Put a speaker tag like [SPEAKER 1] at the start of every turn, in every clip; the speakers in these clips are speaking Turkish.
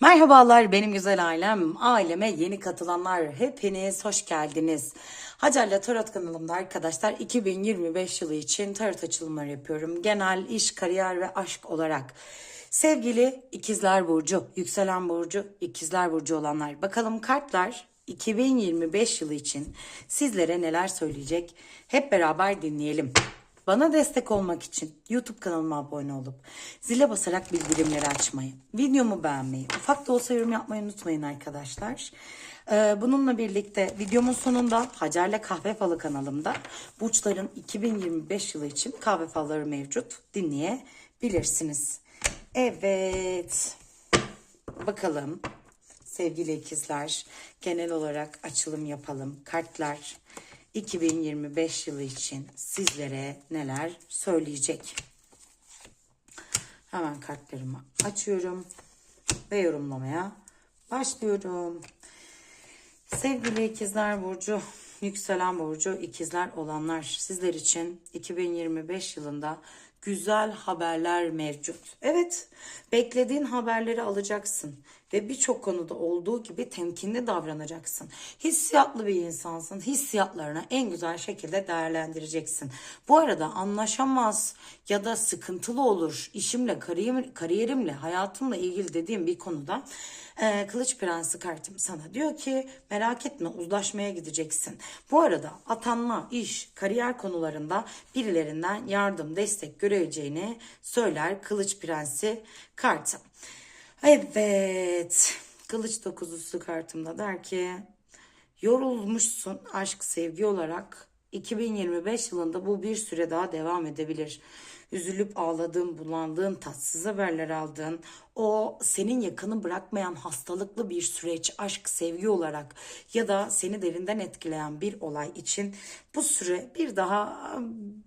[SPEAKER 1] Merhabalar benim güzel ailem, aileme yeni katılanlar hepiniz hoş geldiniz. Hacer'le Tarot kanalımda arkadaşlar 2025 yılı için tarot açılımları yapıyorum. Genel iş, kariyer ve aşk olarak. Sevgili ikizler burcu, yükselen burcu, ikizler burcu olanlar. Bakalım kartlar 2025 yılı için sizlere neler söyleyecek? Hep beraber dinleyelim. Bana destek olmak için YouTube kanalıma abone olup zile basarak bildirimleri açmayı, videomu beğenmeyi, ufak da olsa yorum yapmayı unutmayın arkadaşlar. Ee, bununla birlikte videomun sonunda Hacer'le Kahve Falı kanalımda burçların 2025 yılı için kahve falları mevcut. Dinleyebilirsiniz. Evet. Bakalım sevgili ikizler genel olarak açılım yapalım. Kartlar 2025 yılı için sizlere neler söyleyecek? Hemen kartlarımı açıyorum ve yorumlamaya başlıyorum. Sevgili ikizler burcu, yükselen burcu, ikizler olanlar sizler için 2025 yılında güzel haberler mevcut. Evet, beklediğin haberleri alacaksın ve birçok konuda olduğu gibi temkinli davranacaksın. Hissiyatlı bir insansın. Hissiyatlarını en güzel şekilde değerlendireceksin. Bu arada anlaşamaz ya da sıkıntılı olur işimle, kariyerim, kariyerimle, hayatımla ilgili dediğim bir konuda ee, Kılıç Prensi kartım sana diyor ki merak etme uzlaşmaya gideceksin. Bu arada atanma, iş, kariyer konularında birilerinden yardım, destek göreceğini söyler Kılıç Prensi kartım. Evet. Kılıç dokuzusu kartımda der ki yorulmuşsun aşk sevgi olarak 2025 yılında bu bir süre daha devam edebilir. Üzülüp ağladığın, bulandığın, tatsız haberler aldığın, o senin yakını bırakmayan hastalıklı bir süreç, aşk, sevgi olarak ya da seni derinden etkileyen bir olay için bu süre bir daha,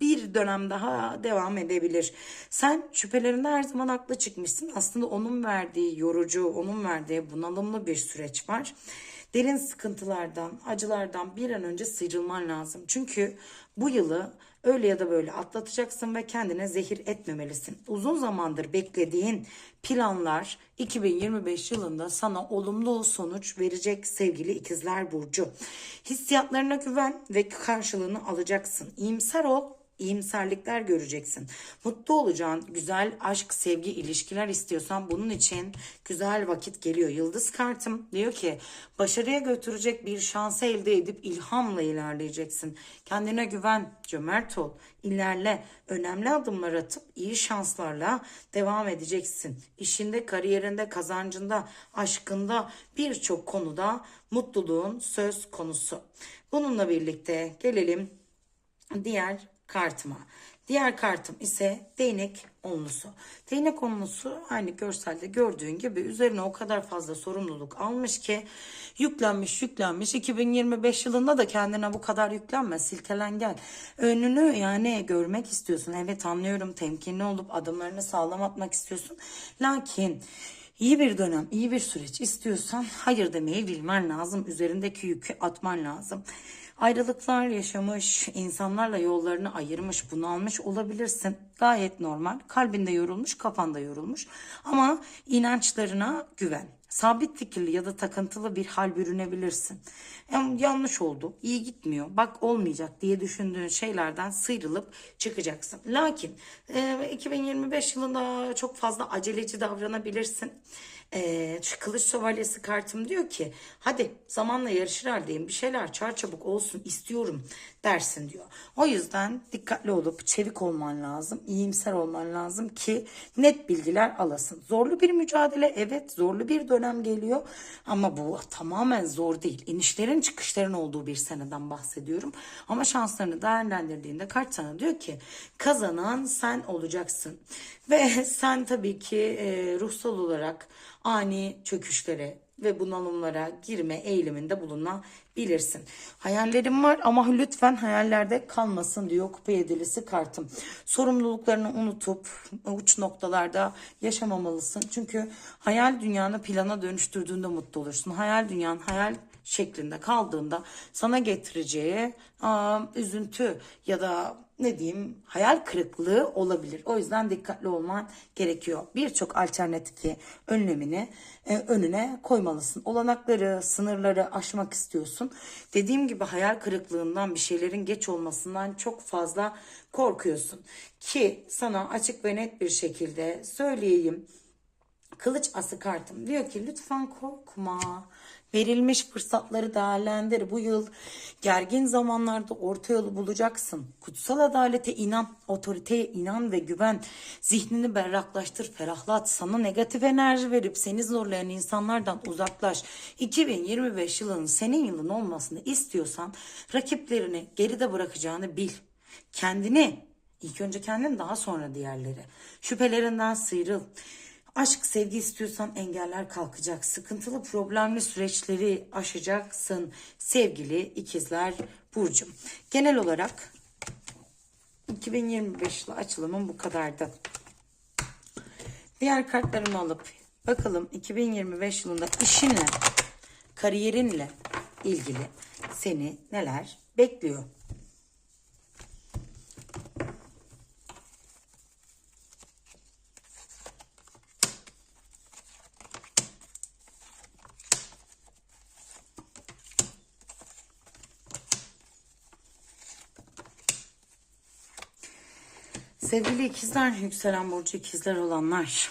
[SPEAKER 1] bir dönem daha devam edebilir. Sen şüphelerinde her zaman haklı çıkmışsın. Aslında onun verdiği yorucu, onun verdiği bunalımlı bir süreç var. Derin sıkıntılardan, acılardan bir an önce sıyrılman lazım. Çünkü bu yılı öyle ya da böyle atlatacaksın ve kendine zehir etmemelisin. Uzun zamandır beklediğin planlar 2025 yılında sana olumlu sonuç verecek sevgili ikizler burcu. Hissiyatlarına güven ve karşılığını alacaksın. İyimser ol iyimserlikler göreceksin. Mutlu olacağın güzel aşk, sevgi, ilişkiler istiyorsan bunun için güzel vakit geliyor. Yıldız kartım diyor ki başarıya götürecek bir şansı elde edip ilhamla ilerleyeceksin. Kendine güven, cömert ol, ilerle. Önemli adımlar atıp iyi şanslarla devam edeceksin. İşinde, kariyerinde, kazancında, aşkında birçok konuda mutluluğun söz konusu. Bununla birlikte gelelim diğer kartıma. Diğer kartım ise değnek onlusu. Değnek onlusu aynı görselde gördüğün gibi üzerine o kadar fazla sorumluluk almış ki yüklenmiş yüklenmiş 2025 yılında da kendine bu kadar yüklenme silkelen gel. Önünü yani görmek istiyorsun. Evet anlıyorum temkinli olup adımlarını sağlam atmak istiyorsun. Lakin iyi bir dönem, iyi bir süreç istiyorsan hayır demeyi bilmen lazım. Üzerindeki yükü atman lazım. Ayrılıklar yaşamış, insanlarla yollarını ayırmış, bunalmış olabilirsin. Gayet normal. Kalbinde yorulmuş, kafanda yorulmuş. Ama inançlarına güven. Sabit fikirli ya da takıntılı bir hal bürünebilirsin. Yanlış oldu, iyi gitmiyor, bak olmayacak diye düşündüğün şeylerden sıyrılıp çıkacaksın. Lakin e, 2025 yılında çok fazla aceleci davranabilirsin e, kılıç şövalyesi kartım diyor ki hadi zamanla yarışır haldeyim bir şeyler çar çabuk olsun istiyorum dersin diyor. O yüzden dikkatli olup çevik olman lazım, iyimser olman lazım ki net bilgiler alasın. Zorlu bir mücadele evet zorlu bir dönem geliyor ama bu tamamen zor değil. İnişlerin çıkışların olduğu bir seneden bahsediyorum. Ama şanslarını değerlendirdiğinde kart sana diyor ki kazanan sen olacaksın. Ve sen tabii ki e, ruhsal olarak ani çöküşlere ve bunalımlara girme eğiliminde bulunabilirsin. Hayallerim var ama lütfen hayallerde kalmasın diyor kupa yedilisi kartım. Sorumluluklarını unutup uç noktalarda yaşamamalısın. Çünkü hayal dünyanı plana dönüştürdüğünde mutlu olursun. Hayal dünyan hayal şeklinde kaldığında sana getireceği aa, üzüntü ya da ne diyeyim hayal kırıklığı olabilir. O yüzden dikkatli olman gerekiyor. Birçok alternatifi önlemini e, önüne koymalısın. Olanakları, sınırları aşmak istiyorsun. Dediğim gibi hayal kırıklığından bir şeylerin geç olmasından çok fazla korkuyorsun. Ki sana açık ve net bir şekilde söyleyeyim. Kılıç ası kartım diyor ki lütfen korkma. Verilmiş fırsatları değerlendir. Bu yıl gergin zamanlarda orta yolu bulacaksın. Kutsal adalete inan, otoriteye inan ve güven. Zihnini berraklaştır, ferahlat. Sana negatif enerji verip seni zorlayan insanlardan uzaklaş. 2025 yılının senin yılın olmasını istiyorsan rakiplerini geride bırakacağını bil. Kendini, ilk önce kendin daha sonra diğerleri. Şüphelerinden sıyrıl. Aşk, sevgi istiyorsan engeller kalkacak. Sıkıntılı, problemli süreçleri aşacaksın. Sevgili ikizler Burcum. Genel olarak 2025 yılı açılımım bu kadardı. Diğer kartlarımı alıp bakalım 2025 yılında işinle, kariyerinle ilgili seni neler bekliyor? Sevgili ikizler, yükselen burcu ikizler olanlar.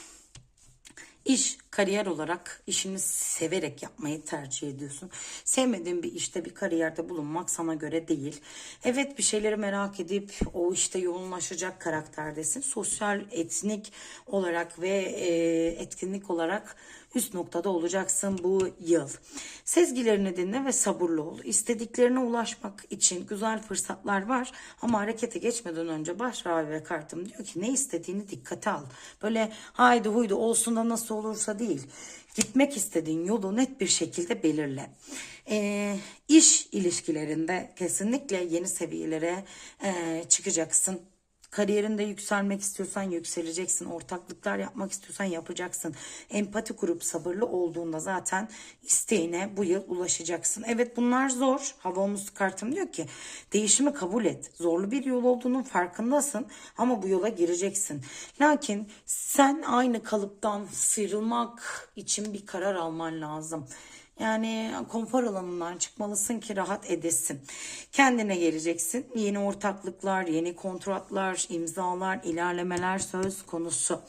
[SPEAKER 1] İş, kariyer olarak işini severek yapmayı tercih ediyorsun. Sevmediğin bir işte, bir kariyerde bulunmak sana göre değil. Evet bir şeyleri merak edip o işte yoğunlaşacak karakterdesin. Sosyal, etnik olarak ve e, etkinlik olarak üst noktada olacaksın bu yıl. Sezgilerini dinle ve sabırlı ol. İstediklerine ulaşmak için güzel fırsatlar var ama harekete geçmeden önce baş ve kartım diyor ki ne istediğini dikkate al. Böyle haydi huydu olsun da nasıl olursa değil. Gitmek istediğin yolu net bir şekilde belirle. E, iş ilişkilerinde kesinlikle yeni seviyelere e, çıkacaksın Kariyerinde yükselmek istiyorsan yükseleceksin. Ortaklıklar yapmak istiyorsan yapacaksın. Empati kurup sabırlı olduğunda zaten isteğine bu yıl ulaşacaksın. Evet bunlar zor. Hava omuz kartım diyor ki değişimi kabul et. Zorlu bir yol olduğunun farkındasın ama bu yola gireceksin. Lakin sen aynı kalıptan sıyrılmak için bir karar alman lazım. Yani konfor alanından çıkmalısın ki rahat edesin. Kendine geleceksin. Yeni ortaklıklar, yeni kontratlar, imzalar, ilerlemeler söz konusu.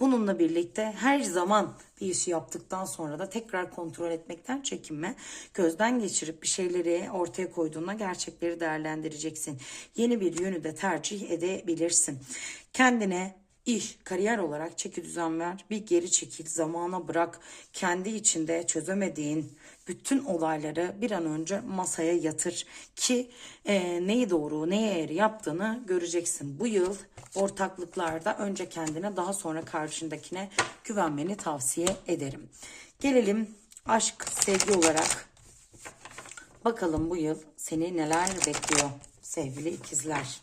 [SPEAKER 1] Bununla birlikte her zaman bir işi yaptıktan sonra da tekrar kontrol etmekten çekinme. Gözden geçirip bir şeyleri ortaya koyduğunda gerçekleri değerlendireceksin. Yeni bir yönü de tercih edebilirsin. Kendine iş, kariyer olarak çeki düzen ver. Bir geri çekil, zamana bırak. Kendi içinde çözemediğin bütün olayları bir an önce masaya yatır ki e, neyi doğru, neyi eğri yaptığını göreceksin. Bu yıl ortaklıklarda önce kendine daha sonra karşındakine güvenmeni tavsiye ederim. Gelelim aşk, sevgi olarak. Bakalım bu yıl seni neler bekliyor sevgili ikizler.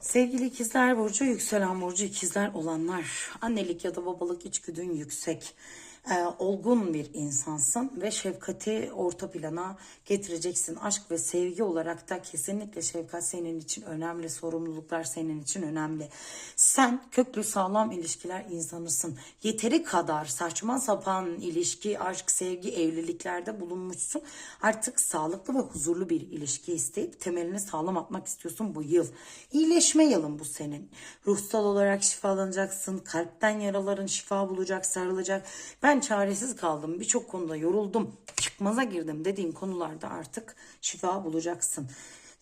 [SPEAKER 1] Sevgili ikizler burcu, yükselen burcu ikizler olanlar, annelik ya da babalık içgüdün yüksek e, olgun bir insansın ve şefkati orta plana getireceksin. Aşk ve sevgi olarak da kesinlikle şefkat senin için önemli, sorumluluklar senin için önemli. Sen köklü sağlam ilişkiler insanısın. Yeteri kadar saçma sapan ilişki, aşk, sevgi, evliliklerde bulunmuşsun. Artık sağlıklı ve huzurlu bir ilişki isteyip temelini sağlam atmak istiyorsun bu yıl. İyileşme yılın bu senin. Ruhsal olarak şifalanacaksın. Kalpten yaraların şifa bulacak, sarılacak. Ben çaresiz kaldım. Birçok konuda yoruldum. Çıkmaza girdim dediğin konularda artık şifa bulacaksın.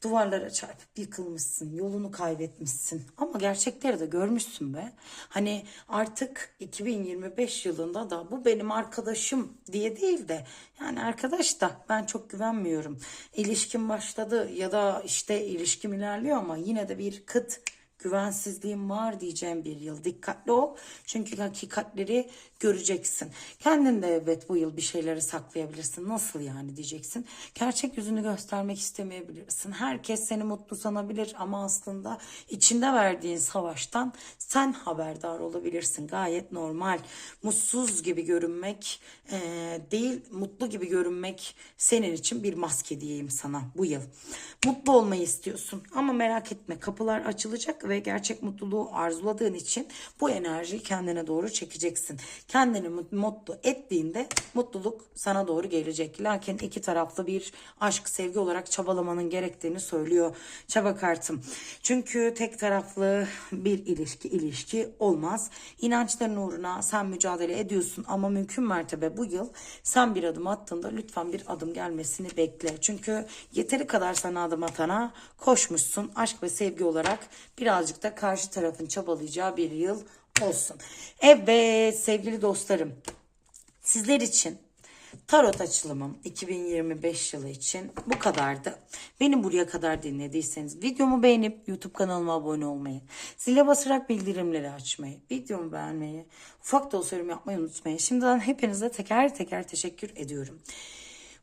[SPEAKER 1] Duvarlara çarpıp yıkılmışsın, yolunu kaybetmişsin. Ama gerçekleri de görmüşsün be. Hani artık 2025 yılında da bu benim arkadaşım diye değil de yani arkadaş da ben çok güvenmiyorum. İlişkim başladı ya da işte ilişkim ilerliyor ama yine de bir kıt güvensizliğim var diyeceğim bir yıl. Dikkatli ol. Çünkü hakikatleri göreceksin. Kendin de evet bu yıl bir şeyleri saklayabilirsin. Nasıl yani diyeceksin. Gerçek yüzünü göstermek istemeyebilirsin. Herkes seni mutlu sanabilir ama aslında içinde verdiğin savaştan sen haberdar olabilirsin. Gayet normal. Mutsuz gibi görünmek eee, değil, mutlu gibi görünmek senin için bir maske diyeyim sana bu yıl. Mutlu olmayı istiyorsun ama merak etme kapılar açılacak ve gerçek mutluluğu arzuladığın için bu enerjiyi kendine doğru çekeceksin. Kendini mut- mutlu ettiğinde mutluluk sana doğru gelecek. Lakin iki taraflı bir aşk, sevgi olarak çabalamanın gerektiğini söylüyor çaba kartım. Çünkü tek taraflı bir ilişki ilişki olmaz. İnançların uğruna sen mücadele ediyorsun ama mümkün mertebe bu yıl sen bir adım attığında lütfen bir adım gelmesini bekle. Çünkü yeteri kadar sana adım atana koşmuşsun. Aşk ve sevgi olarak birazcık da karşı tarafın çabalayacağı bir yıl olsun. Evet sevgili dostlarım sizler için tarot açılımım 2025 yılı için bu kadardı. Beni buraya kadar dinlediyseniz videomu beğenip YouTube kanalıma abone olmayı, zile basarak bildirimleri açmayı, videomu beğenmeyi, ufak da olsa yorum yapmayı unutmayın. Şimdiden hepinize teker teker teşekkür ediyorum.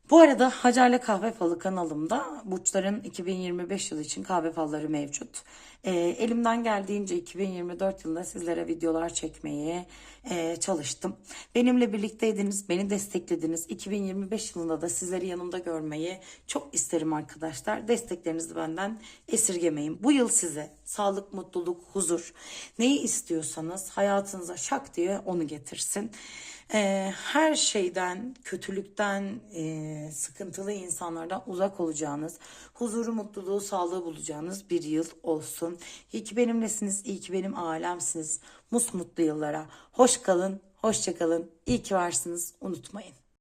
[SPEAKER 1] Bu arada Hacer'le Kahve Falı kanalımda burçların 2025 yılı için kahve falları mevcut. Ee, elimden geldiğince 2024 yılında sizlere videolar çekmeye e, çalıştım. Benimle birlikteydiniz, beni desteklediniz. 2025 yılında da sizleri yanımda görmeyi çok isterim arkadaşlar. Desteklerinizi benden esirgemeyin. Bu yıl size sağlık, mutluluk, huzur neyi istiyorsanız hayatınıza şak diye onu getirsin. Ee, her şeyden, kötülükten, e, sıkıntılı insanlardan uzak olacağınız, huzuru, mutluluğu, sağlığı bulacağınız bir yıl olsun. İyi ki benimlesiniz, iyi ki benim alemsiniz. Musmutlu yıllara. Hoş kalın, hoşça kalın. İyi ki varsınız. Unutmayın.